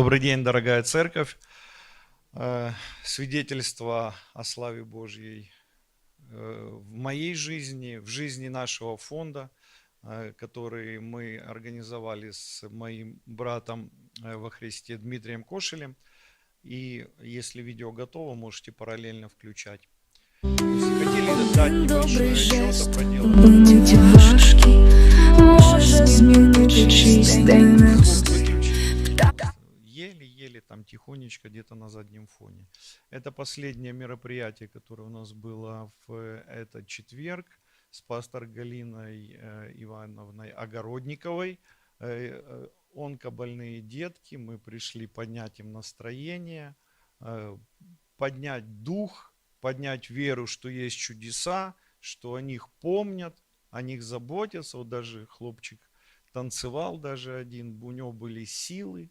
Добрый день, дорогая церковь. Э, Свидетельство о славе Божьей э, в моей жизни, в жизни нашего фонда, э, который мы организовали с моим братом во Христе Дмитрием Кошелем. И если видео готово, можете параллельно включать. Если хотели дать небольшой Добрый жест о проделанном Умить важкі може змінити чийсь день непростий. Еле-еле там тихонечко где-то на заднем фоне. Это последнее мероприятие, которое у нас было в э, этот четверг с пастор Галиной э, Ивановной Огородниковой. Э, Онкобольные детки, мы пришли поднять им настроение, поднять дух, поднять веру, что есть чудеса, что о них помнят, о них заботятся. Вот даже хлопчик танцевал даже один, у него были силы.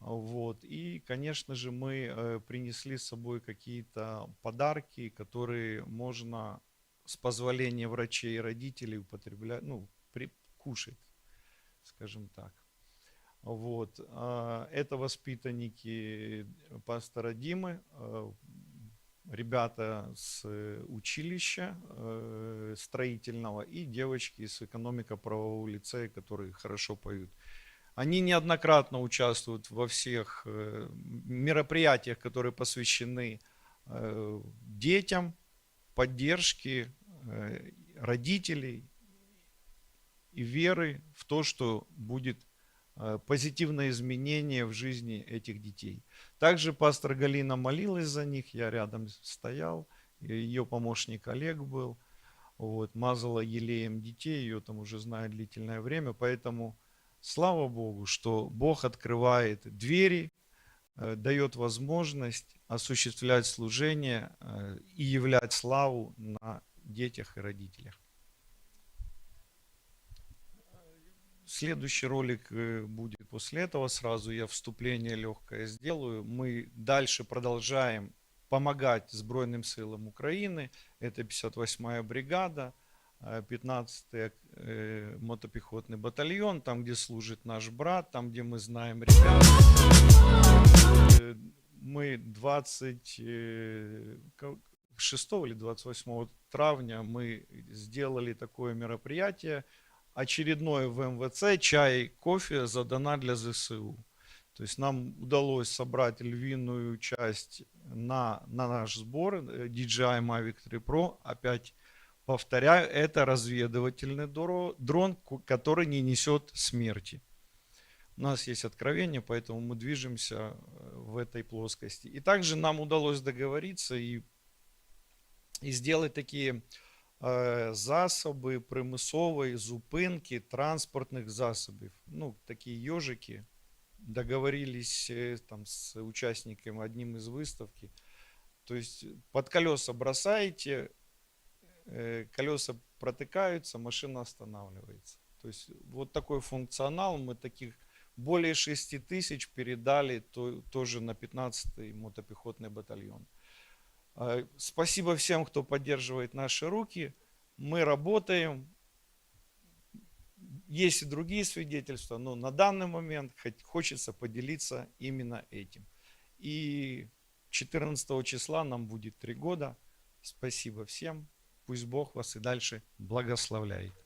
Вот. И, конечно же, мы э, принесли с собой какие-то подарки, которые можно с позволения врачей и родителей употреблять, ну, при, кушать, скажем так. Вот. а, Это воспитанники пастора Димы, э, ребята с училища э, строительного и девочки из экономико-правового лицея, которые хорошо поют. Они неоднократно участвуют во всех э, мероприятиях, которые посвящены э, детям, поддержке э, родителей и веры в то, что будет позитивное изменение в жизни этих детей. Также пастор Галина молилась за них, я рядом стоял, ее помощник Олег был, вот, мазала елеем детей, ее там уже знают длительное время, поэтому слава Богу, что Бог открывает двери, э, дает возможность осуществлять служение э, и являть славу на детях и родителях. Следующий ролик э, будет после этого. Сразу я вступление легкое сделаю. Мы дальше продолжаем помогать Сбройным силам Украины. Это 58-я бригада, 15-й э, мотопехотный батальон, там, где служит наш брат, там, где мы знаем ребят. Э, Мы 26 или 28 травня мы сделали такое мероприятие, очередное в МВЦ, чай, кофе за донат для ЗСУ. То есть нам удалось собрать львиную часть на, на наш сбор э, DJI Mavic 3 Pro. Опять повторяю, это разведывательный доро- дрон, ку- который не несет смерти. У нас есть откровение, поэтому мы движемся э, в этой плоскости. И также нам удалось договориться и, и сделать такие е, засоби примусової зупинки транспортних засобів. Ну, такі йожики. Договорились э, там с участником одним из выставки. То есть под колеса бросаете, э, колеса протыкаются, машина останавливается. То есть вот такой функционал мы таких более 6 тысяч передали то- тоже на 15-й мотопехотный батальон. Э, Спасибо всем, кто поддерживает наши руки. Мы работаем. Есть и другие свидетельства, но на данный момент хочется поделиться именно этим. И 14 числа нам будет три года. Спасибо всем. Пусть Бог вас и дальше благословляет.